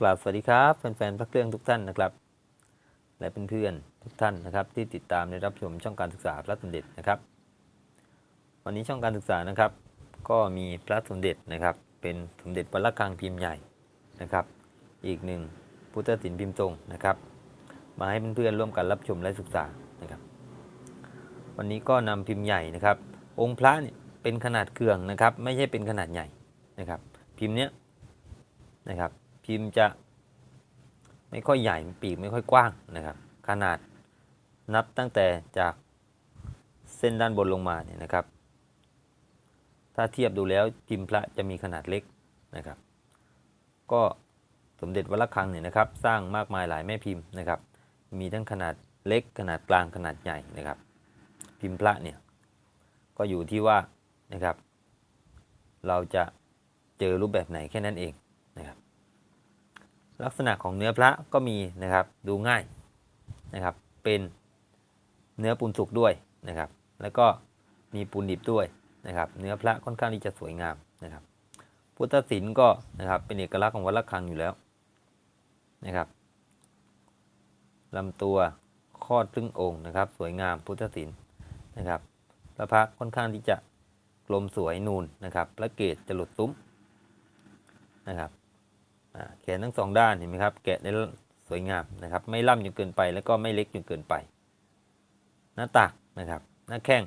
กราบสวัสดีครับแฟนๆพระเครื่องทุกท่านนะครับ และเพื่อนๆทุกท่านนะครับ ที่ติดตามในรับชมช่องการศึกษาพระสมเด็จนะครับ วันนี้ช่องการศึกษานะครับ ก็มีพระสมเด็จนะครับ เป็นสมเด็จวัดระฆังพิมพ์ใหญ่นะครับ อีกหนึ่งพุทธศิลป์พิมพ์ทรงนะครับ มาให้เพื่อนๆร่วมกันรับชมและศึกษานะครับ วันนี้ก็นำพิมพ์ใหญ่นะครับ องค์พระเนี่ยเป็นขนาดเกลืองนะครับ ไม่ใช่เป็นขนาดใหญ่นะครับ พิมพ์เนี้ยนะครับ พิมพ์จะไม่ค่อยใหญ่ปีกไม่ค่อยกว้างนะครับ ขนาดนับตั้งแต่จากเส้นด้านบนลงมาเนี่ยนะครับ ถ้าเทียบดูแล้วพิมพ์พระจะมีขนาดเล็กนะครับ ก็สมเด็จวัดระฆังเนี่ยนะครับ สร้างมากมายหลายแม่พิมพ์นะครับ มีทั้งขนาดเล็กขนาดกลางขนาดใหญ่นะครับ พิมพ์พระเนี่ยก็อยู่ที่ว่านะครับ เราจะเจอรูปแบบไหนแค่นั้นเองนะครับ ลักษณะของเนื้อพระก็มีนะครับดูง่ายนะครับ เป็นเนื้อปูนสุกด้วยนะครับ แล้วก็มีปูนดิบด้วยนะครับ เนื้อพระค่อนข้างที่จะสวยงามนะครับ พุทธศิลป์ก็นะครับเป็นเอกลักษณ์ของวัดระฆังอยู่แล้วนะครับลำตัวคลอดครึ่งองค์นะครับ สวยงามพุทธศิลป์นะครับพระพักตร์ค่อนข้างที่จะกลมสวยนูนนะครับพระเกศจะหลุดซุ้มนะครับ แขนทั้งสองด้านเห็นไหมครับ แกะได้สวยงามนะครับ ไม่ล่ำจนเกินไปแล้วก็ไม่เล็กจนเกินไป หน้าตักนะครับ หน้าแข้ง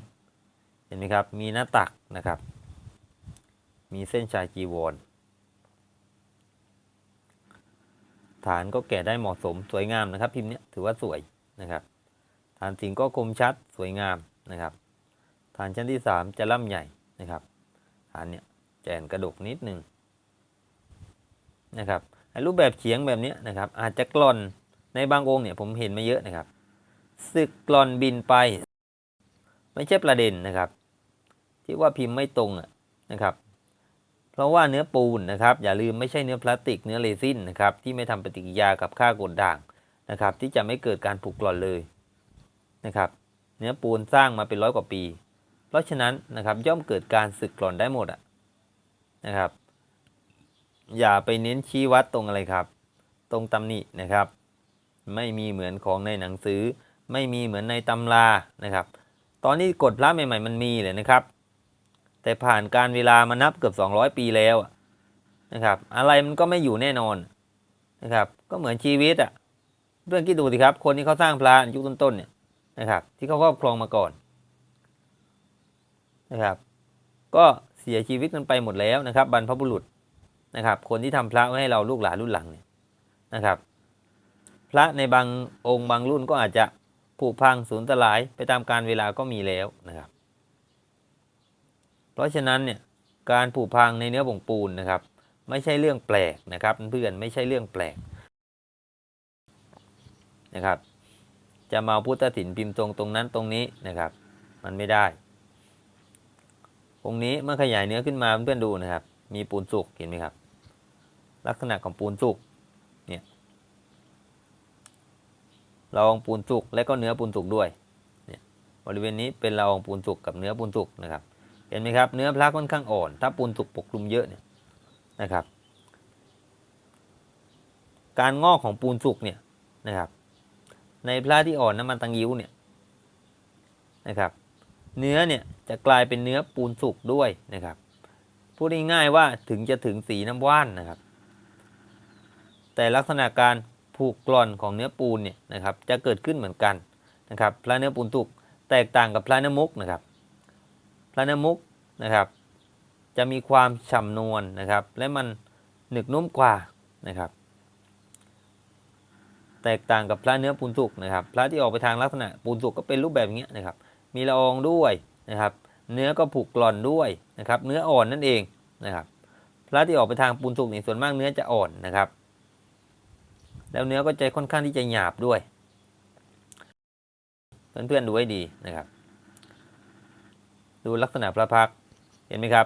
เห็นไหมครับ มีหน้าตักนะครับ มีเส้นชายจีวรฐานก็แกะได้เหมาะสมสวยงามนะครับ พิมพ์เนี้ยถือว่าสวยนะครับ ฐานสิงก็คมชัดสวยงามนะครับ ฐานชั้นที่ 3 จะล่ำใหญ่นะครับ ฐานเนี้ยแจนกระดกนิดนึง นะครับรูปแบบเฉียงแบบนี้นะครับ อาจจะกลอนในบางองค์เนี่ยผมเห็นมาเยอะนะครับสึกกลอนบินไป ไม่ใช่ประเด็นนะครับ ที่ว่าพิมพ์ไม่ตรงนะครับ เพราะว่าเนื้อปูนนะครับ อย่าลืมไม่ใช่เนื้อพลาสติกเนื้อเรซินนะครับที่ไม่ทำปฏิกิริยากับค่ากดด่างนะครับ ที่จะไม่เกิดการผุกร่อนเลยนะครับ เนื้อปูนสร้างมาเป็นร้อยกว่าปี เพราะฉะนั้นนะครับย่อมเกิดการสึกกร่อนได้หมดอะนะครับ อย่าไปเน้นชี้วัดตรงอะไรครับ ตรงตำหนินะครับ ไม่มีเหมือนของในหนังสือ ไม่มีเหมือนในตำรานะครับ ตอนนี้กฎพระใหม่ๆมันมีเลยนะครับ แต่ผ่านการเวลามานับเกือบ 200 ปีแล้วนะครับ อะไรมันก็ไม่อยู่แน่นอนนะครับ ก็เหมือนชีวิตอะ่ะเพื่อนคิดดูสิครับ คนที่เขาสร้างพระยุคต้นๆเนี่ยนะครับ ที่เขาครอบครองมาก่อนนะครับ ก็เสียชีวิตกันไปหมดแล้วนะครับ บรรพบุรุษ นะครับ คนที่ทำพระไว้ให้เราลูกหลานรุ่นหลังเนี่ยนะครับ พระในบางองค์บางรุ่นก็อาจจะผุพังสูญสลายไปตามการเวลาก็มีแล้วนะครับ เพราะฉะนั้นเนี่ยการผุพังในเนื้อผงปูนนะครับ ไม่ใช่เรื่องแปลกนะครับเพื่อนไม่ใช่เรื่องแปลกนะครับ จะมาพุทธศิลป์พิมพ์ตรงตรงนั้นตรงนี้นะครับ มันไม่ได้องค์นี้เมื่อขยายเนื้อขึ้นมาเพื่อนๆดูนะครับ มีปูนสุกเห็นไหมครับ ลักษณะของปูนสุกเนี่ยละอองปูนสุกและก็เนื้อปูนสุกด้วยเนี่ยบริเวณนี้เป็นละอองปูนสุกกับเนื้อปูนสุกนะครับเห็นไหมครับเนื้อพระค่อนข้างอ่อน ถ้าปูนสุกปกคลุมเยอะเนี่ยนะครับ การงอกของปูนสุกเนี่ยนะครับ ในพระที่อ่อนน้ำมันตังยิ้วเนี่ยนะครับเนื้อเนี่ยจะกลายเป็นเนื้อปูนสุกด้วยนะครับพูดง่ายๆว่าถึงจะถึงสีน้ำว่านนะครับ แต่ลักษณะการผูกกร่อนของเนื้อปูนเนี่ยนะครับจะเกิดขึ้นเหมือนกันนะครับพระเนื้อปูนสุกแตกต่างกับพระเนื้อมุกนะครับพระเนื้อมุกนะครับ จะมีความฉ่ำนวลนะครับ และมันหนึกนุ่มกว่านะครับ แตกต่างกับพระเนื้อปูนสุกนะครับ พระที่ออกไปทางลักษณะปูนสุกก็เป็นรูปแบบอย่างเงี้ยนะครับ มีละอองด้วยนะครับ เนื้อก็ผูกกร่อนด้วยนะครับ เนื้ออ่อนนั่นเองนะครับ พระที่ออกไปทางปูนสุกนี่ส่วนมากเนื้อจะอ่อนนะครับ แล้วเนื้อก็จะค่อนข้างที่จะหยาบด้วย เพื่อนๆดูให้ดีนะครับ ดูลักษณะพระพักเห็นไหมครับ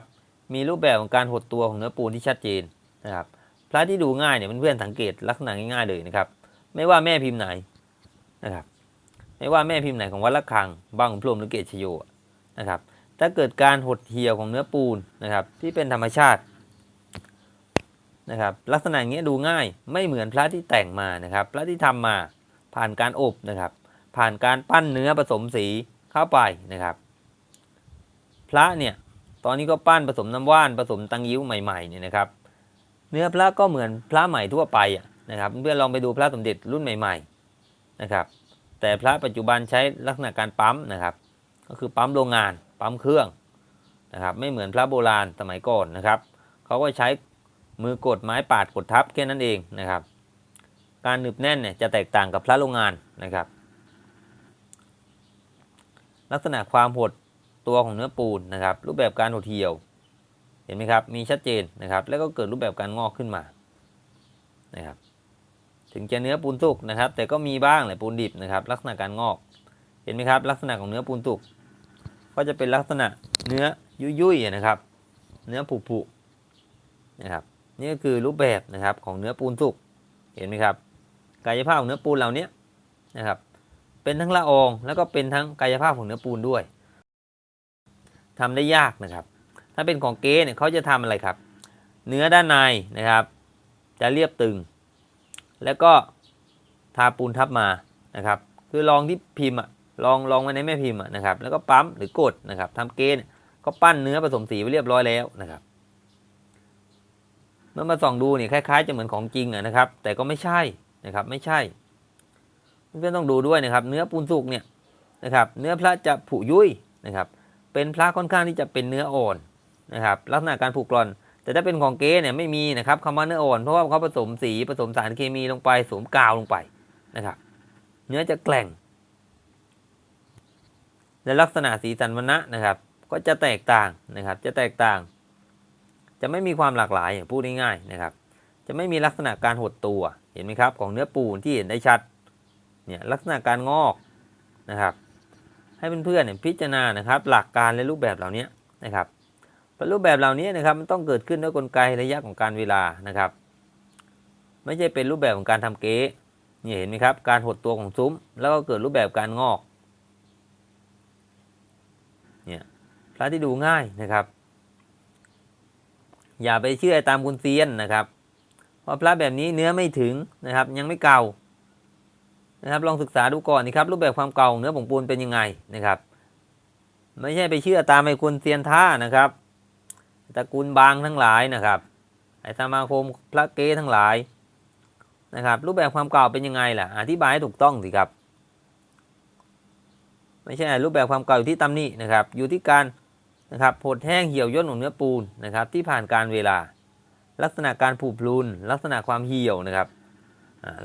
มีรูปแบบของการหดตัวของเนื้อปูนที่ชัดเจนนะครับพระที่ดูง่ายเนี่ยเพื่อนๆสังเกตลักษณะง่ายๆเลยนะครับ ไม่ว่าแม่พิมพ์ไหนนะครับไม่ว่าแม่พิมพ์ไหนของวัดละคังบ้างของพรมหรือเกศชโยนะครับถ้าเกิดการหดเหี่ยวของเนื้อปูนนะครับที่เป็นธรรมชาติ นะครับลักษณะอย่างเงี้ยดูง่ายไม่เหมือนพระที่แต่งมานะครับพระที่ทำมาผ่านการอบนะครับ ผ่านการปั้นเนื้อผสมสีเข้าไปนะครับ พระเนี่ยตอนนี้ก็ปั้นผสมน้ำว่านผสมตังยิ้วใหม่ๆเนี่ยนะครับ เนื้อพระก็เหมือนพระใหม่ทั่วไปนะครับเพื่อนลองไปดูพระสมเด็จรุ่นใหม่ๆนะครับแต่พระปัจจุบันใช้ลักษณะการปั๊มนะครับ ก็คือปั๊มโรงงานปั๊มเครื่องนะครับไม่เหมือนพระโบราณสมัยก่อนนะครับเขาก็ใช้ มือกดไม้ปาดกดทับแค่นั้นเองนะครับ การหนึบแน่นเนี่ยจะแตกต่างกับพระโรงงานนะครับ ลักษณะความหดตัวของเนื้อปูนนะครับ รูปแบบการหดเหี่ยว เห็นไหมครับ มีชัดเจนนะครับ แล้วก็เกิดรูปแบบการงอกขึ้นมานะครับถึงจะเนื้อปูนสุกนะครับ แต่ก็มีบ้างแหละปูนดิบนะครับ ลักษณะการงอก เห็นไหมครับ ลักษณะของเนื้อปูนสุกก็จะเป็นลักษณะเนื้อยุ่ยๆนะครับ เนื้อผุๆนะครับ นี่ก็คือรูปแบบนะครับของเนื้อปูนสุกเห็นไหมครับ กายภาพของเนื้อปูนเหล่านี้นะครับ เป็นทั้งละอองแล้วก็เป็นทั้งกายภาพของเนื้อปูนด้วยทำได้ยากนะครับ ถ้าเป็นของเก๊เนี่ยเขาจะทำอะไรครับ เนื้อด้านในนะครับ จะเรียบตึง แล้วก็ทาปูนทับมานะครับ คือลองที่พิมพ์อะลองลองไว้ในแม่พิมพ์อะนะครับ แล้วก็ปั๊มหรือกดนะครับทำเก๊เนี่ยก็ปั้นเนื้อผสมสีไว้เรียบร้อยแล้วนะครับ เมื่อมาส่องดูเนี่ยคล้ายๆ จะเหมือนของจริงนะครับ แต่ก็ไม่ใช่นะครับไม่ใช่เพื่อนๆต้องดูด้วยนะครับ เนื้อปูนสุกเนี่ยนะครับเนื้อพระจะผุยุ่ยนะครับเป็นพระค่อนข้างที่จะเป็นเนื้ออ่อนนะครับลักษณะการผุกร่อน แต่ถ้าเป็นของเก๊เนี่ยไม่มีนะครับคำว่าเนื้ออ่อน เพราะว่าเขาผสมสีผสมสารเคมีลงไปสวมกาวลงไปนะครับเนื้อจะแกร่ง และลักษณะสีสันวรรณะนะครับ ก็จะแตกต่างนะครับจะแตกต่าง จะไม่มีความหลากหลายอย่างพูดง่ายๆนะครับ จะไม่มีลักษณะการหดตัวเห็นไหมครับ ของเนื้อปูนที่เห็นได้ชัดเนี่ยลักษณะการงอกนะครับ ให้เพื่อนๆเนี่ยพิจารณานะครับ หลักการและรูปแบบเหล่านี้นะครับรูปแบบเหล่านี้นะครับมันต้องเกิดขึ้นด้วยกลไกระยะของการเวลานะครับ ไม่ใช่เป็นรูปแบบของการทำเก๊นี่เห็นไหมครับ การหดตัวของซุ้ม แล้วก็เกิดรูปแบบการงอกเนี่ยพระที่ดูง่ายนะครับ อย่าไปเชื่อตามคุณเซียนนะครับเพราะพระแบบนี้เนื้อไม่ถึงนะครับ ยังไม่เก่านะครับ ลองศึกษาดูก่อนนะครับรูปแบบความเก่าของเนื้อผงปูนเป็นยังไงนะครับ ไม่ใช่ไปเชื่อตามไอ้คุณเซียนท่านะครับตระกูลบางทั้งหลายนะครับไอ้สมาคมพระเกทั้งหลายนะครับ รูปแบบความเก่าเป็นยังไงล่ะ อธิบายให้ถูกต้องสิครับ ไม่ใช่รูปแบบความเก่าอยู่ที่ตำหนินะครับ อยู่ที่การ นะครับผดแห้งเหี่ยวย่นของเนื้อปูนนะครับที่ผ่านการเวลา ลักษณะการผุพลุนลักษณะความเหี่ยวนะครับ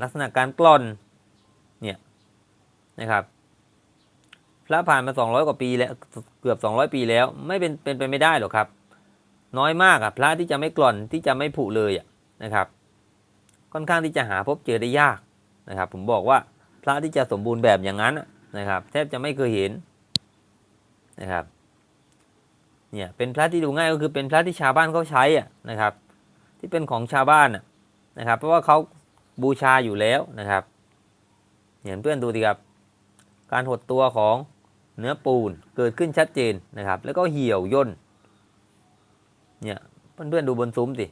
ลักษณะการกล่อนเนี่ยนะครับพระผ่านมา 200 กว่าปีแล้วเกือบ 200 ปีแล้วไม่เป็นเป็นไปไม่ได้หรอกครับ น้อยมากอะพระที่จะไม่กล่อนที่จะไม่ผุเลยอะนะครับ ค่อนข้างที่จะหาพบเจอได้ยากนะครับ ผมบอกว่าพระที่จะสมบูรณ์แบบอย่างนั้นนะครับ แทบจะไม่เคยเห็นนะครับ เนี่ยเป็นพระที่ดูง่ายก็คือเป็นพระที่ชาวบ้านเขาใช้อะนะครับ ที่เป็นของชาวบ้านอะนะครับ เพราะว่าเขาบูชาอยู่แล้วนะครับเห็นเพื่อนดูดีครับ การหดตัวของเนื้อปูนเกิดขึ้นชัดเจนนะครับ แล้วก็เหี่ยวย่นเนี่ยเพื่อนๆดูบนซุ้มสิ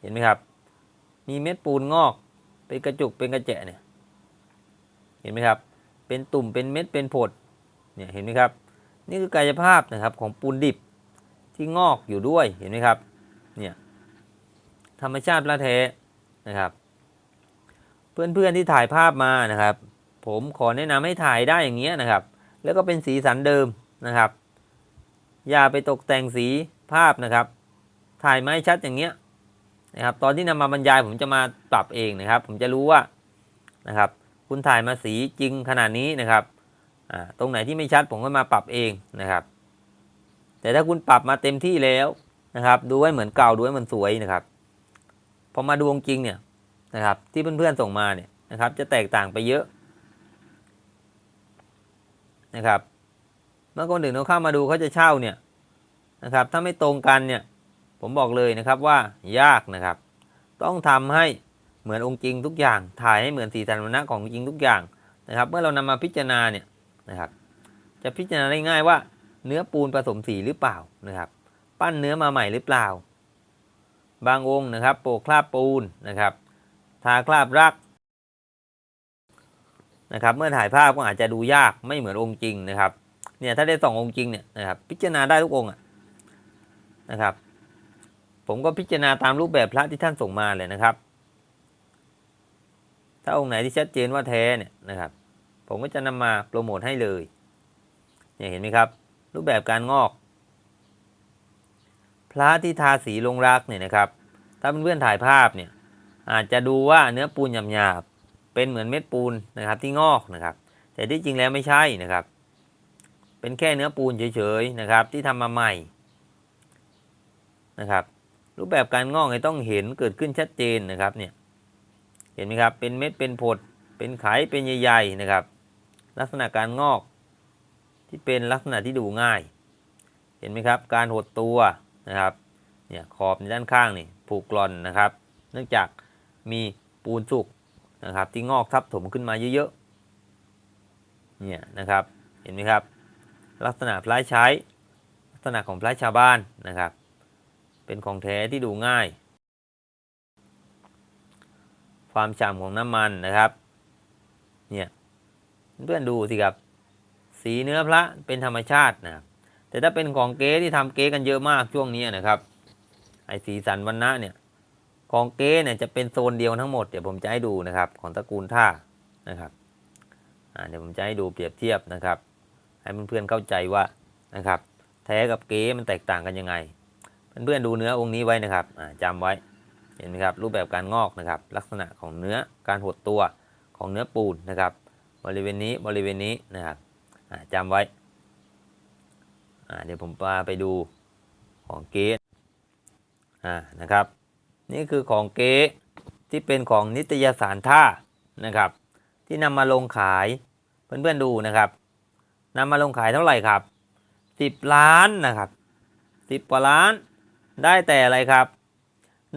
เห็นไหมครับ มีเม็ดปูนงอก เป็นกระจุกเป็นกระแจะเนี่ยเห็นไหมครับ เป็นตุ่มเป็นเม็ดเป็นผดเนี่ยเห็นไหมครับ นี่คือกายภาพนะครับของปูนดิบ ที่งอกอยู่ด้วยเห็นไหมครับเนี่ยธรรมชาติละแท้นะครับ เพื่อนๆที่ถ่ายภาพมานะครับ ผมขอแนะนำให้ถ่ายได้อย่างเงี้ยนะครับ แล้วก็เป็นสีสันเดิมนะครับ อย่าไปตกแต่งสีภาพนะครับ ถ่ายไม่ชัดอย่างเงี้ยนะครับตอนที่นำมาบรรยายผมจะมาปรับเองนะครับ ผมจะรู้ว่านะครับ คุณถ่ายมาสีจริงขนาดนี้นะครับตรงไหนที่ไม่ชัดผมก็มาปรับเองนะครับ แต่ถ้าคุณปรับมาเต็มที่แล้วนะครับ ดูให้เหมือนเก่าดูให้มันสวยนะครับพอมาดูจริงเนี่ยนะครับ ที่เพื่อนๆส่งมาเนี่ยนะครับ จะแตกต่างไปเยอะนะครับ เมื่อคนอื่นเขาเข้ามาดูเขาจะเช่าเนี่ยนะครับ ถ้าไม่ตรงกันเนี่ย ผมบอกเลยนะครับว่ายากนะครับ ต้องทำให้เหมือนองค์จริงทุกอย่าง ถ่ายให้เหมือนสีสันวรรณะของจริงทุกอย่างนะครับ เมื่อเรานำมาพิจารณาเนี่ยนะครับ จะพิจารณาได้ง่ายว่า เนื้อปูนผสมสีหรือเปล่านะครับ ปั้นเนื้อมาใหม่หรือเปล่า บางองค์นะครับโปะคราบปูนนะครับ ทาคราบรักนะครับเมื่อถ่ายภาพก็อาจจะดูยากไม่เหมือนองค์จริงนะครับเนี่ยถ้าได้ส่ององค์จริงเนี่ยนะครับพิจารณาได้ทุกองค์นะครับ ผมก็พิจารณาตามรูปแบบพระที่ท่านส่งมาเลยนะครับ ถ้าองค์ไหนที่ชัดเจนว่าแท้เนี่ยนะครับ ผมก็จะนำมาโปรโมทให้เลยเนี่ยเห็นไหมครับ รูปแบบการงอก พระที่ทาสีลงรักเนี่ยนะครับ ถ้าเพื่อนๆถ่ายภาพเนี่ยอาจจะดูว่าเนื้อปูนหยาบๆเป็นเหมือนเม็ดปูนนะครับที่งอกนะครับ แต่ที่จริงแล้วไม่ใช่นะครับ เป็นแค่เนื้อปูนเฉยๆนะครับ ที่ทำมาใหม่นะครับ รูปแบบการงอกเนี่ยต้องเห็นเกิดขึ้นชัดเจนนะครับเนี่ยเห็นไหมครับเป็นเม็ดเป็นผดเป็นไขเป็นใหญ่ๆนะครับ ลักษณะการงอก ที่เป็นลักษณะที่ดูง่าย เห็นไหมครับ การหดตัวนะครับเนี่ยขอบในด้านข้างนี่ผูกกร่อนนะครับ เนื่องจากมีปูนสุกนะครับ ที่งอกทับถมขึ้นมาเยอะๆเนี่ยนะครับเห็นไหมครับ ลักษณะพลายใช้ ลักษณะของพลายชาวบ้านนะครับ เป็นของแท้ที่ดูง่าย ความฉ่ำของน้ำมันนะครับเนี่ยเพื่อนดูสิครับ สีเนื้อพระเป็นธรรมชาตินะแต่ถ้าเป็นของเก๊ที่ทำเก๊กันเยอะมากช่วงนี้นะครับ ไอสีสันวันนะเนี่ยของเก๊เนี่ยจะเป็นโซนเดียวทั้งหมดเดี๋ยวผมจะให้ดูนะครับ ของตระกูลท่านะครับเดี๋ยวผมจะให้ดูเปรียบเทียบนะครับ ให้เพื่อนๆเข้าใจว่านะครับ แท้กับเก๊มันแตกต่างกันยังไง เพื่อนๆดูเนื้อองค์นี้ไว้นะครับอ่าไว้เห็นไหมครับรูปแบบการงอกนะครับ ลักษณะของเนื้อการหดตัวของเนื้อปูนนะครับ บริเวณนี้บริเวณนี้นะครับ จำไว้ เดี๋ยวผมพาไปดูของเก๊นะครับ นี่คือของเก๊ที่เป็นของนิตยสารท่านะครับ ที่นำมาลงขายเพื่อนๆดูนะครับนำมาลงขายเท่าไหร่ครับสิบล้านนะครับสิบกว่าล้านได้แต่อะไรครับ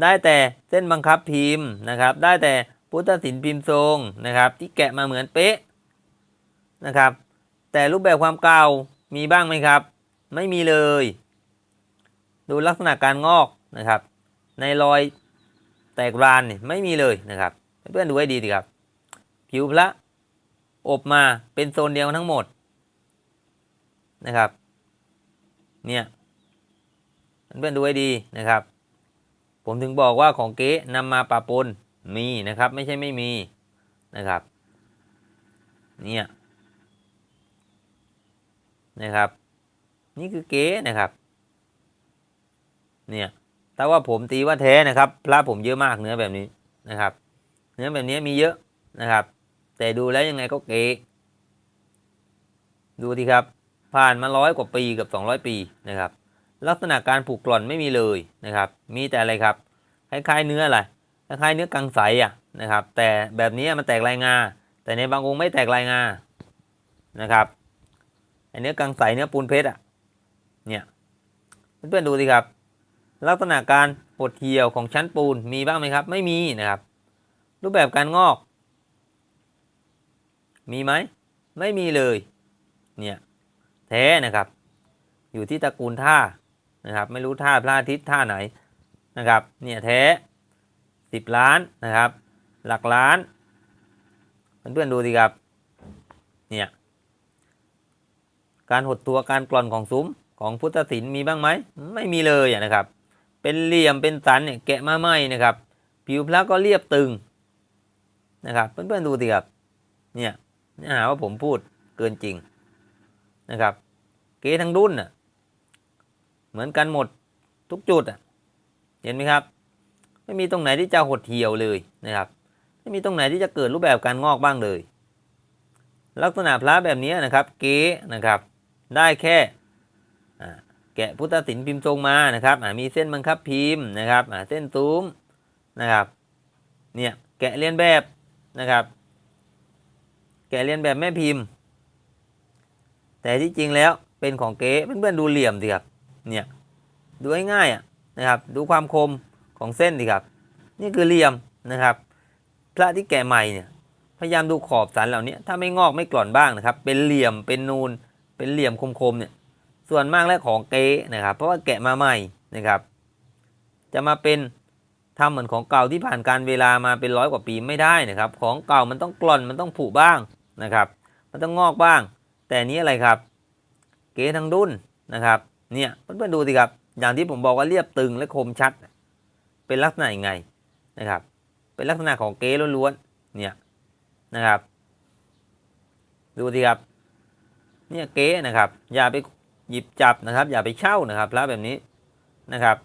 ได้แต่เส้นบังคับพิมพ์นะครับ ได้แต่พุทธศิลป์พิมพ์ทรงนะครับ ที่แกะมาเหมือนเป๊ะนะครับ แต่รูปแบบความเก่ามีบ้างไหมครับ ไม่มีเลย ดูลักษณะการงอกนะครับ ในรอยแตกรานเนี่ยไม่มีเลยนะครับ เพื่อนดูให้ดีดีครับ ผิวพระอบมาเป็นโซนเดียวทั้งหมดนะครับ เนี่ยเพื่อนดูให้ดีนะครับ ผมถึงบอกว่าของเก๊นำมาปะปนมีนะครับ ไม่ใช่ไม่มีนะครับ เนี่ย นะครับ นี่คือเก๊นะครับ เนี่ยถ้าว่าผมตีว่าแท้นะครับ พระผมเยอะมากเนื้อแบบนี้นะครับ เนื้อแบบนี้มีเยอะนะครับ แต่ดูแล้วยังไงก็เก๊ดูทีครับ ผ่านมาร้อยกว่าปีกับ200 ปีนะครับ ลักษณะการผูกกร่อนไม่มีเลยนะครับ มีแต่อะไรครับคล้ายๆเนื้ออะไรคล้ายๆเนื้อกังใสอะนะครับ แต่แบบนี้มันแตกลายงาแต่ในบางองค์ไม่แตกลายงานะครับ ไอเนื้อกังใสเนื้อปูนเพชรอะเนี่ยเพื่อนๆดูสิครับ ลักษณะการหดเหี่ยวของชั้นปูนมีบ้างไหมครับ ไม่มีนะครับ รูปแบบการงอก มีไหมไม่มีเลยเนี่ยแท้นะครับ อยู่ที่ตระกูลท่านะครับ ไม่รู้ท่าพระอาทิตย์ท่าไหนนะครับ เนี่ยแท้สิบล้านนะครับ หลักล้าน เพื่อนๆดูสิครับ เนี่ย การหดตัวการกร่อนของซุ้มของพุทธศิลป์มีบ้างไหมไม่มีเลยนะครับ เป็นเหลี่ยมเป็นสันเนี่ยแกะมาไหมนะครับ ผิวพระก็เรียบตึงนะครับเพื่อนๆดูสิครับเนี่ยเนื้อหาว่าผมพูดเกินจริงนะครับ เก๋ทั้งรุ่นน่ะเหมือนกันหมดทุกจุดอะเห็นไหมครับ ไม่มีตรงไหนที่จะหดเหี่ยวเลยนะครับ ไม่มีตรงไหนที่จะเกิดรูปแบบการงอกบ้างเลย ลักษณะพระแบบนี้นะครับ เก๋นะครับ ได้แค่แกะพุทธศิลป์พิมพ์ทรงมานะครับมีเส้นบังคับพิมพ์นะครับเส้นตูมนะครับเนี่ยแกะเลียนแบบนะครับ แกะเลียนแบบแม่พิมพ์ แต่ที่จริงแล้วเป็นของเก๊เพื่อนๆดูเหลี่ยมสิครับเนี่ยดูง่ายๆอะนะครับดูความคมของเส้นสิครับ นี่คือเหลี่ยมนะครับ พระที่แกะใหม่เนี่ยพยายามดูขอบสันเหล่านี้ถ้าไม่งอกไม่กร่อนบ้างนะครับ เป็นเหลี่ยมเป็นนูน เป็นเหลี่ยมคมๆเนี่ยส่วนมากแล้วของเก๊นะครับ เพราะว่าแกะมาใหม่นะครับ จะมาเป็นทำเหมือนของเก่าที่ผ่านการเวลามาเป็นร้อยกว่าปีไม่ได้นะครับ ของเก่ามันต้องกร่อนมันต้องผุบ้างนะครับ มันต้องงอกบ้าง แต่นนี้อะไรครับ เก๋ทั้งดุนนะครับเนี่ยเพื่อนๆดูสิครับ อย่างที่ผมบอกว่าเรียบตึงและคมชัด เป็นลักษณะยังไงนะครับ เป็นลักษณะของเก๋ล้วนๆเนี่ยนะครับ ดูสิครับ เนี่ยเก๋นะครับ อย่าไปหยิบจับนะครับ อย่าไปเช่านะครับพระแบบนี้นะครับ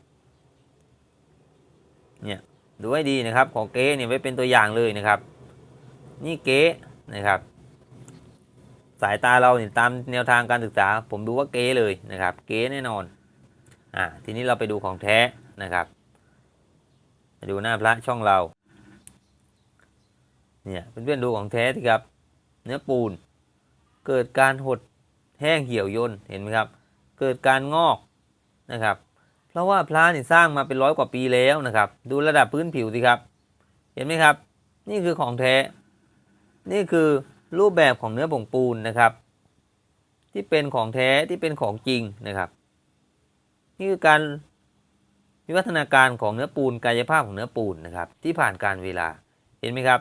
เนี่ยดูให้ดีนะครับ ของเก๋เนี่ยไว้เป็นตัวอย่างเลยนะครับ นี่เก๋นะครับ สายตาเราเนี่ยตามแนวทางการศึกษา ผมดูว่าเก๋เลยนะครับ เก๋แน่นอนอ่าทีนี้เราไปดูของแท้นะครับดูหน้าพระช่องเราเนี่ยเพื่อนๆดูของแท้สิครับ เนื้อปูน เกิดการหด แห้งเหี่ยวย่นเห็นไหมครับ เกิดการงอกนะครับ เพราะว่าพระนี่สร้างมาเป็นร้อยกว่าปีแล้วนะครับ ดูระดับพื้นผิวสิครับ เห็นไหมครับ นี่คือของแท้ นี่คือรูปแบบของเนื้อผงปูนนะครับ ที่เป็นของแท้ที่เป็นของจริงนะครับ นี่คือการวิวัฒนาการของเนื้อปูนกายภาพของเนื้อปูนนะครับ ที่ผ่านการเวลาเห็นไหมครับ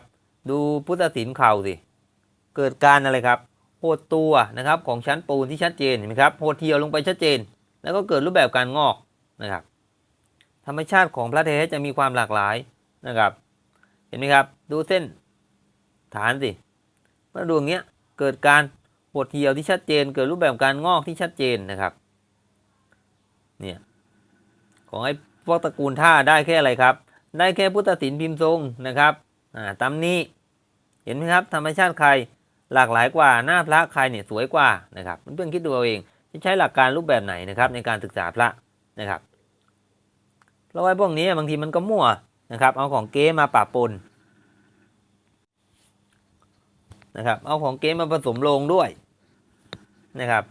ดูพุทธศิลป์เข่าสิเกิดการอะไรครับ หดตัวนะครับของชั้นปูนที่ชัดเจนเห็นไหมครับโหดเทียวลงไปชัดเจน แล้วก็เกิดรูปแบบการงอกนะครับ ธรรมชาติของพระเทศจะมีความหลากหลายนะครับ เห็นไหมครับ ดูเส้นฐานสิเมื่อดูอย่างเงี้ยเกิดการหดเหี่ยวที่ชัดเจน เกิดรูปแบบการงอกที่ชัดเจนนะครับเนี่ยของไอ้พวกตระกูลท่าได้แค่อะไรครับ ได้แค่พุทธศิลป์พิมพ์ทรงนะครับอ่าตามนี้เห็นไหมครับ ธรรมชาติใคร หลากหลายกว่าหน้าพระใครเนี่ยสวยกว่านะครับเพื่อนๆคิดดูเอาเองจะใช้หลักการรูปแบบไหนนะครับในการศึกษาพระนะครับเพราะว่าพวกนี้บางทีมันก็มั่วนะครับเอาของเก๊มาปะปนนะครับเอาของเก๊มาผสมลงด้วยนะครับ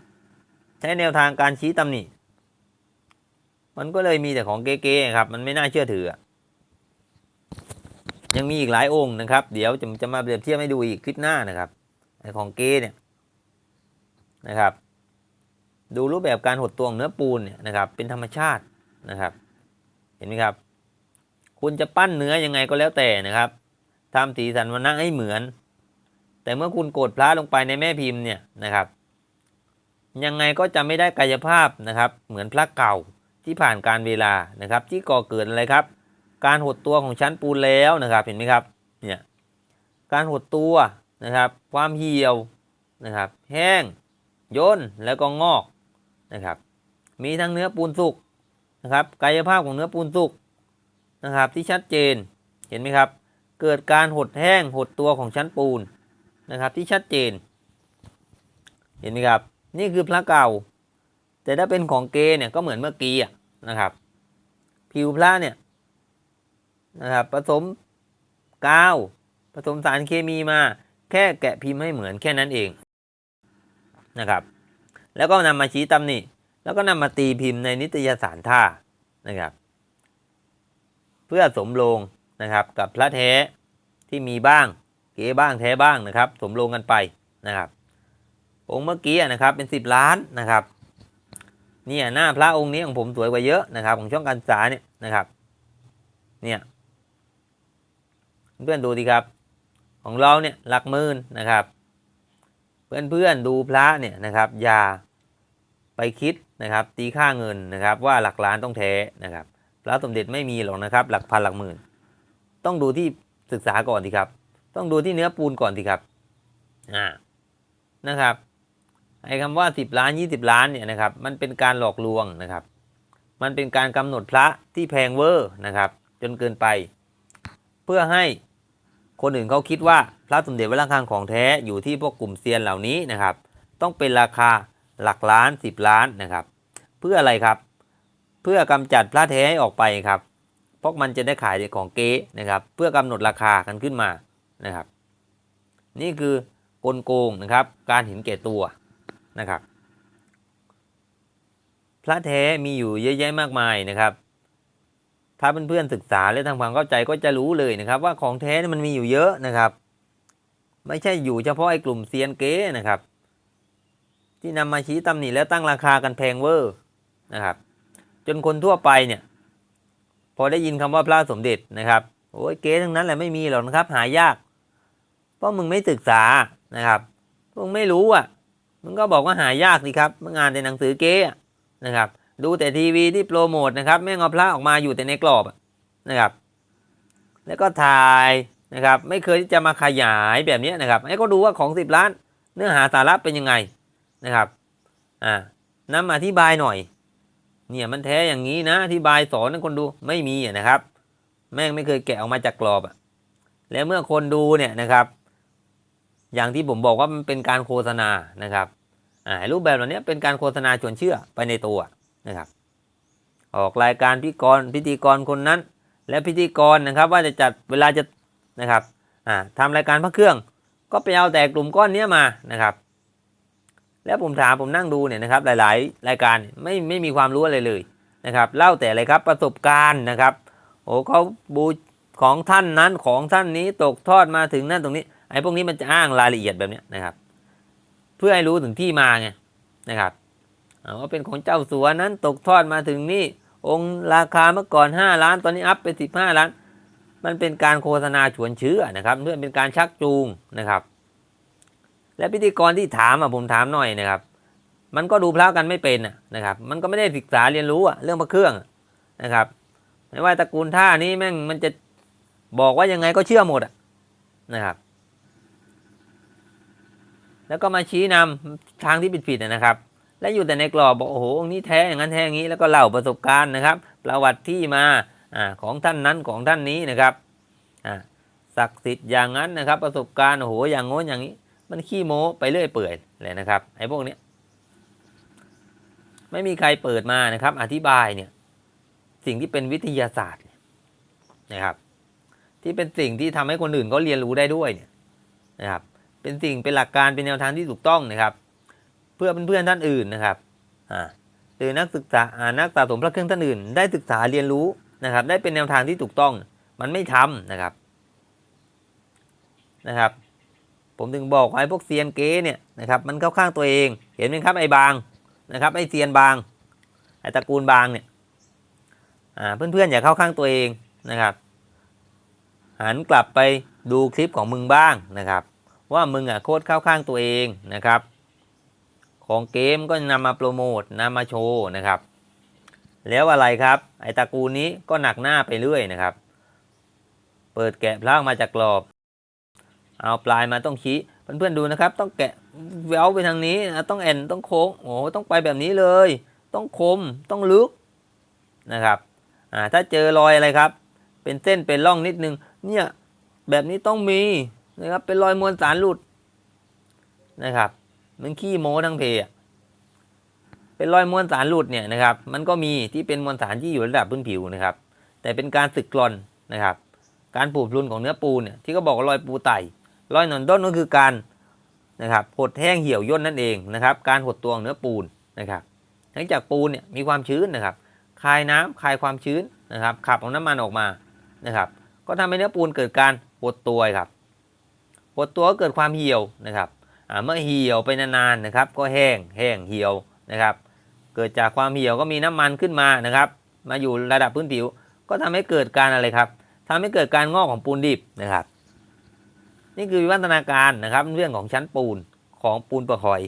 ใช้แนวทางการชี้ตำหนิมันก็เลยมีแต่ของเก๊ๆครับ มันไม่น่าเชื่อถือ ยังมีอีกหลายองค์นะครับ เดี๋ยวจะจะมาเปรียบเทียบให้ดูอีกคลิปหน้านะครับ ของเก๊เนี่ยนะครับ ดูรูปแบบการหดตัวของเนื้อปูนเนี่ยนะครับ เป็นธรรมชาตินะครับ เห็นไหมครับ คุณจะปั้นเนื้อยังไงก็แล้วแต่นะครับทำสีสันวันนะให้เหมือน แต่เมื่อคุณโกดพระลงไปในแม่พิมพ์เนี่ยนะครับ ยังไงก็จะไม่ได้กายภาพนะครับ เหมือนพระเก่าที่ผ่านการเวลานะครับ ที่ก่อเกิดอะไรครับ การหดตัวของชั้นปูนแล้วนะครับ เห็นไหมครับเนี่ยการหดตัว นะครับ ความเหี่ยวนะครับ แห้งย่นแล้วก็งอกนะครับ มีทั้งเนื้อปูนสุกนะครับ กายภาพของเนื้อปูนสุกนะครับ ที่ชัดเจนเห็นไหมครับ เกิดการหดแห้งหดตัวของชั้นปูนนะครับ ที่ชัดเจน เห็นไหมครับ นี่คือพระเก่า แต่ถ้าเป็นของเกเนี่ยก็เหมือนเมื่อกี้นะครับ ผิวพระเนี่ยนะครับผสมกาวผสมสารเคมีมา แค่แกะพิมพ์ให้เหมือนแค่นั้นเองนะครับ แล้วก็นำมาชี้ตำหนิแล้วก็นำมาตีพิมพ์ในนิตยสารท่านะครับ เพื่อสมลงนะครับกับพระแท้ที่มีบ้างเก๋บ้างแท้บ้างนะครับ สมลงกันไปนะครับ องค์เมื่อกี้นะครับเป็นสิบล้านนะครับเนี่ยหน้าพระองค์นี้ของผมสวยกว่าเยอะนะครับ ของช่องการศึกษาเนี่ยนะครับ เนี่ยเพื่อนดูดีครับ ของเราเนี่ยหลักหมื่นนะครับ เพื่อนๆดูพระเนี่ยนะครับอย่าไปคิดนะครับ ตีค่าเงินนะครับ ว่าหลักล้านต้องแท้นะครับพระสมเด็จไม่มีหรอกนะครับ หลักพันหลักหมื่น ต้องดูที่ศึกษาก่อนดีครับ ต้องดูที่เนื้อปูนก่อนดีครับอ่านะครับไอ้คำว่า 10 ล้าน 20 ล้านเนี่ยนะครับ มันเป็นการหลอกลวงนะครับ มันเป็นการกำหนดพระที่แพงเวอร์นะครับ จนเกินไป เพื่อให้ คนอื่นเขาคิดว่าพระสมเด็จวัดระฆังของแท้อยู่ที่พวกกลุ่มเซียนเหล่านี้นะครับ ต้องเป็นราคาหลักล้าน 10 ล้านนะครับ เพื่ออะไรครับ เพื่อกำจัดพระแท้ให้ออกไปครับเพราะมันจะได้ขายของเก๊นะครับ เพื่อกำหนดราคากันขึ้นมานะครับ นี่คือกลโกงนะครับ การเห็นแก่ตัวนะครับ พระแท้มีอยู่เยอะแยะมากมายนะครับ ถ้าเพื่อนๆศึกษาและทำความเข้าใจก็จะรู้เลยนะครับ ว่าของแท้นี่มันมีอยู่เยอะนะครับ ไม่ใช่อยู่เฉพาะไอ้กลุ่มเซียนเก๊นะครับ ที่นำมาชี้ตำหนิแล้วตั้งราคากันแพงเวอร์นะครับ จนคนทั่วไปเนี่ย พอได้ยินคำว่าพระสมเด็จนะครับโอ้ยเก๊ทั้งนั้นแหละไม่มีหรอกนะครับ หายาก เพราะมึงไม่ศึกษานะครับมึงไม่รู้อะมึงก็บอกว่าหายากสิครับมึงอ่านแต่หนังสือเก๊นะครับ ดูแต่ทีวีที่โปรโมทนะครับแม่งเอาพระออกมาอยู่แต่ในกรอบนะครับ แล้วก็ถ่ายนะครับ ไม่เคยที่จะมาขยายแบบนี้นะครับให้ก็ดูว่าของสิบล้าน เนื้อหาสาระเป็นยังไงนะครับอ่านำอธิบายหน่อย เนี่ยมันแท้อย่างนี้นะอธิบายสอนให้คนดูไม่มีนะครับ แม่งไม่เคยแกะออกมาจากกรอบอะแล้วเมื่อคนดูเนี่ยนะครับ อย่างที่ผมบอกว่ามันเป็นการโฆษณานะครับอ่ารูปแบบเหล่านี้เป็นการโฆษณาชวนเชื่อไปในตัว นะครับ ออกรายการพิกรพิธีกรคนนั้น และพิธีกรนะครับ ว่าจะจัดเวลาจะนะครับอ่าทำรายการพระเครื่อง ก็ไปเอาแต่กลุ่มก้อนเนี้ยมานะครับ แล้วผมถามผมนั่งดูเนี่ยนะครับหลาย ๆ รายการไม่ไม่มีความรู้อะไรเลยนะครับเล่าแต่อะไรครับประสบการณ์นะครับโอ้เขาบูของท่านนั้นของท่านนี้ตกทอดมาถึงนั่นตรงนี้ไอ้พวกนี้มันจะอ้างรายละเอียดแบบเนี้ยนะครับ เพื่อให้รู้ถึงที่มาไงนะครับ ว่าเป็นของเจ้าสัวนั้นตกทอดมาถึงนี่ องค์ราคาเมื่อก่อน 5 ล้าน ตอนนี้อัพไป15 ล้าน มันเป็นการโฆษณาชวนเชื่อนะครับเพื่อเป็นการชักจูงนะครับ และพิธีกรที่ถามอะผมถามหน่อยนะครับ มันก็ดูพระกันไม่เป็นนะครับ มันก็ไม่ได้ศึกษาเรียนรู้อะเรื่องพระเครื่องนะครับ ไม่ว่าตระกูลท่านี้แม่งมันจะบอกว่ายังไงก็เชื่อหมดอะนะครับ แล้วก็มาชี้นำทางที่ผิดๆนะครับ และอยู่แต่ในกรอบบอกโอ้โหองค์นี้แท้อย่างนั้นแท้อย่างนี้แล้วก็เล่าประสบการณ์นะครับ ประวัติที่มาอของท่านนั้นของท่านนี้นะครับศักดิ์สิทธิ์อย่างนั้นนะครับ ประสบการณ์โอ้โหอย่างโน้นอย่างนี้ มันขี้โม้ไปเรื่อยเปื่อยเลยนะครับไอ้พวกเนี้ยไม่มีใครเปิดมานะครับ อธิบายเนี่ยสิ่งที่เป็นวิทยาศาสตร์นะครับ ที่เป็นสิ่งที่ทำให้คนอื่นเขาเรียนรู้ได้ด้วยเนี่ยนะครับ เป็นสิ่งเป็นหลักการเป็นแนวทางที่ถูกต้องนะครับ พื่อเพื่อนๆท่านอื่นนะครับอ่าหรือนักศึกษานักสะสมพระเครื่องท่านอื่น ได้ศึกษาเรียนรู้นะครับ ได้เป็นแนวทางที่ถูกต้องมันไม่ทำนะครับนะครับ ผมถึงบอกไว้พวกเซียนเก๊เนี่ยนะครับมันเข้าข้างตัวเอง เห็นไหมครับไอ้บางนะครับไอ้เซียนบางไอ้ตระกูลบางเนี่ยอ่าเพื่อนๆอย่าเข้าข้างตัวเองนะครับ หันกลับไปดูคลิปของมึงบ้างนะครับ ว่ามึงอะโคตรเข้าข้างตัวเองนะครับ ของเกมก็นำมาโปรโมทนำมาโชว์นะครับ แล้วอะไรครับ ไอตระกูลนี้ก็หนักหน้าไปเรื่อยนะครับ เปิดแกะพลากมาจากกรอบ เอาปลายมาต้องชี้เพื่อนๆดูนะครับ ต้องแกะเว้าไปทางนี้นะต้องแอนต้องโค้งโอ้ต้องไปแบบนี้เลย ต้องคมต้องลึกนะครับอ่าถ้าเจอรอยอะไรครับ เป็นเส้นเป็นร่องนิดนึงเนี่ยแบบนี้ต้องมีนะครับเป็นรอยมวลสารหลุดนะครับ มันขี้โม้ทั้งเพอะเป็นรอยมวลสารหลุดเนี่ยนะครับ มันก็มีที่เป็นมวลสารที่อยู่ระดับพื้นผิวนะครับ แต่เป็นการสึกกร่อนนะครับ การปูพรุนของเนื้อปูนเนี่ยที่เขาบอกว่ารอยปูไตรอยหนอนด้นก็คือการนะครับหดแห้งเหี่ยวย่นนั่นเองนะครับ การหดตัวของเนื้อปูนนะครับหลังจากปูนเนี่ยมีความชื้นนะครับ คายน้ำคายความชื้นนะครับ ขับเอาน้ำมันออกมานะครับ ก็ทำให้เนื้อปูนเกิดการหดตัวครับหดตัวก็เกิดความเหี่ยวนะครับ เมื่อเหี่ยวไปนานๆนะครับ ก็แห้งแห้งเหี่ยวนะครับ เกิดจากความเหี่ยวก็มีน้ำมันขึ้นมานะครับ มาอยู่ระดับพื้นผิว ก็ทำให้เกิดการอะไรครับทำให้เกิดการงอกของปูนดิบนะครับ นี่คือวิวัฒนาการนะครับ เรื่องของชั้นปูนของปูนปลือกหอย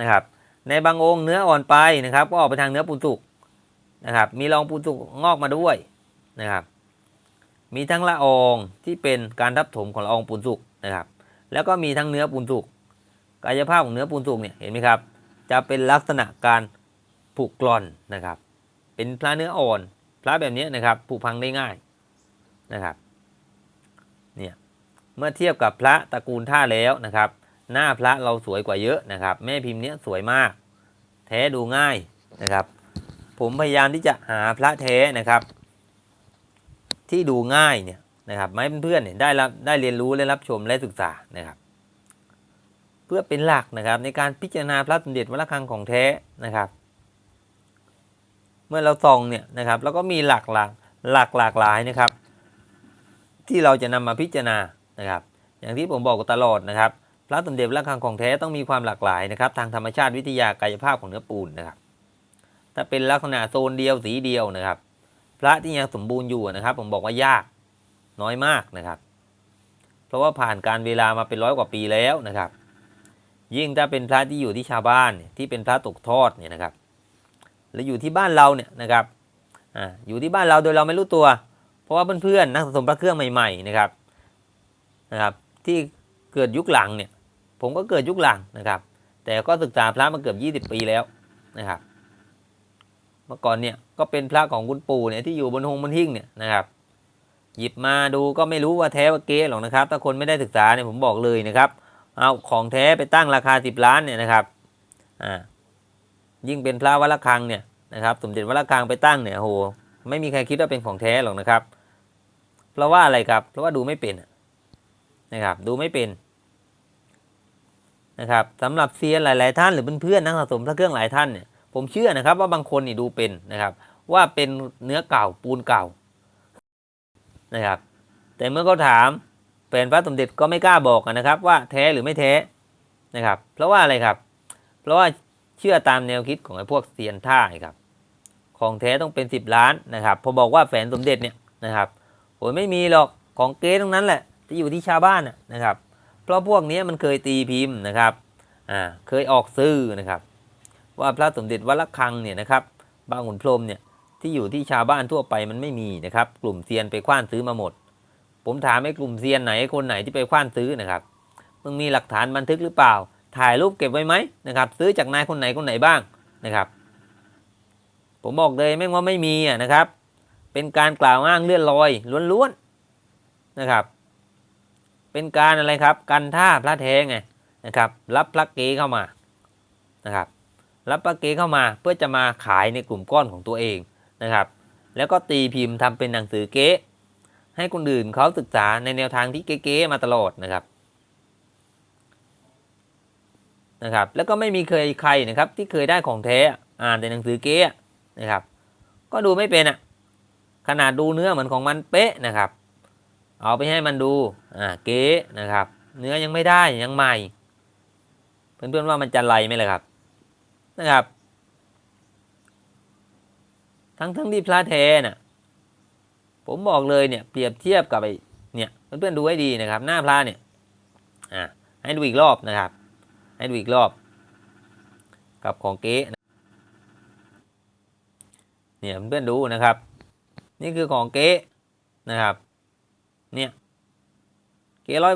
นะครับ ในบางองค์เนื้ออ่อนไปนะครับ ก็ออกไปทางเนื้อปูนสุกนะครับ มีรองปูนสุกงอกมาด้วยนะครับ มีทั้งละอองที่เป็นการทับถมของละอองปูนสุกนะครับ แล้วก็มีทั้งเนื้อปูนสุก กายภาพของเนื้อปูนสุกเนี่ยเห็นไหมครับ จะเป็นลักษณะการผุกร่อนนะครับ เป็นพระเนื้ออ่อนพระแบบนี้นะครับผุพังได้ง่ายนะครับเนี่ยเมื่อเทียบกับพระตระกูลท่าแล้วนะครับ หน้าพระเราสวยกว่าเยอะนะครับ แม่พิมพ์เนี้ยสวยมาก แท้ดูง่ายนะครับ ผมพยายามที่จะหาพระแท้นะครับ ที่ดูง่ายเนี่ยนะครับมาให้เพื่อนๆเนี่ยได้รับได้เรียนรู้และรับชมและศึกษานะครับ เพื่อเป็นหลักนะครับในการพิจารณาพระสมเด็จวัดระฆังของแท้นะครับ เมื่อเราส่องเนี่ยนะครับแล้วก็มีหลักหลักหลักหลากหลายนะครับ ที่เราจะนำมาพิจารณานะครับ อย่างที่ผมบอกตลอดนะครับ พระสมเด็จวระฆังของแท้ต้องมีความหลากหลายนะครับ ทางธรรมชาติวิทยากายภาพของเนื้อปูนนะครับ ถ้าเป็นลักษณะโซนเดียวสีเดียวนะครับ พระที่ยังสมบูรณ์อยู่นะครับ ผมบอกว่ายากน้อยมากนะครับ เพราะว่าผ่านการเวลามาเป็นร้อยกว่าปีแล้วนะครับ ยิ่งถ้าเป็นพระที่อยู่ที่ชาวบ้านที่เป็นพระตกทอดเนี่ยนะครับหรืออยู่ที่บ้านเราเนี่ยนะครับอ่าอยู่ที่บ้านเราโดยเราไม่รู้ตัว เพราะว่าเพื่อนๆนักสะสมพระเครื่องใหม่ๆนะครับนะครับ ที่เกิดยุคหลังเนี่ย ผมก็เกิดยุคหลังนะครับ แต่ก็ศึกษาพระมาเกือบ 20 ปีแล้วนะครับ เมื่อก่อนเนี่ยก็เป็นพระของคุณปู่เนี่ยที่อยู่บนหงบนหิ้งเนี่ยนะครับ หยิบมาดูก็ไม่รู้ว่าแท้ว่าเก๊หรอกนะครับ ถ้าคนไม่ได้ศึกษาเนี่ยผมบอกเลยนะครับ เอาของแท้ไปตั้งราคา 10 ล้านเนี่ยนะครับอ่ายิ่งเป็นพระวัดระฆังเนี่ยนะครับสมเด็จวัดระฆังไปตั้งเนี่ยโหไม่มีใครคิดว่าเป็นของแท้หรอกนะครับ เพราะว่าอะไรครับ เพราะว่าดูไม่เป็นนะครับ ดูไม่เป็นนะครับสำหรับเซียนหลาย ๆ ท่านหรือเพื่อนๆนักสะสมพระเครื่องหลายท่านเนี่ยผมเชื่อนะครับ ว่าบางคนนี่ดูเป็นนะครับ ว่าเป็นเนื้อเก่าปูนเก่านะครับ แต่เมื่อเขาถาม แฟนพระสมเด็จก็ไม่กล้าบอกนะครับว่าแท้หรือไม่แท้นะครับ เพราะว่าอะไรครับ เพราะว่าเชื่อตามแนวคิดของไอ้พวกเซียนท่าครับ ของแท้ต้องเป็น 10 ล้านนะครับ พอบอกว่าแฝนสมเด็จเนี่ยนะครับโอ้ยไม่มีหรอกของเก๊ตรงนั้นแหละที่อยู่ที่ชาวบ้านนะครับ เพราะพวกนี้มันเคยตีพิมพ์นะครับอ่าเคยออกซื้อนะครับ ว่าพระสมเด็จวัดระฆังเนี่ยนะครับบางขุนพรมเนี่ยที่อยู่ที่ชาวบ้านทั่วไปมันไม่มีนะครับ กลุ่มเซียนไปคว้านซื้อมาหมด ผมถามไอ้กลุ่มเซียนไหนคนไหนที่ไปคว้านซื้อนะครับ มึงมีหลักฐานบันทึกหรือเปล่า ถ่ายรูปเก็บไว้ไหมนะครับ ซื้อจากนายคนไหนคนไหนบ้างนะครับ ผมบอกเลยแม่งว่าไม่มีอะนะครับ เป็นการกล่าวอ้างเลื่อนลอยล้วนๆนะครับ เป็นการอะไรครับ กันท่าพระแท้ไงนะครับ รับพระเก๊เข้ามานะครับ รับพระเก๊เข้ามาเพื่อจะมาขายในกลุ่มก้อนของตัวเองนะครับ แล้วก็ตีพิมพ์ทำเป็นหนังสือเก๊ ให้คนอื่นเขาศึกษาในแนวทางที่เก๊ๆมาตลอดนะครับนะครับ แล้วก็ไม่มีเคยใครนะครับที่เคยได้ของแท้อ่านแต่หนังสือเก๊นะครับ ก็ดูไม่เป็นอะขนาดดูเนื้อเหมือนของมันเป๊ะนะครับ เอาไปให้มันดูอ่าเก๊นะครับ เนื้อยังไม่ได้ยังใหม่ เพื่อนๆว่ามันจะไหลไหมล่ะครับนะครับ ทั้งทั้งที่พระแท้น่ะ ผมบอกเลยเนี่ยเปรียบเทียบกับไอ้เนี่ยเพื่อนๆดูให้ดีนะครับ หน้าพระเนี่ยอ่าให้ดูอีกรอบนะครับ ให้ดูอีกรอบ กับของเก๊นะเนี่ยเพื่อนๆดูนะครับ นี่คือของเก๊นะครับ เนี่ยเก๊ร้อย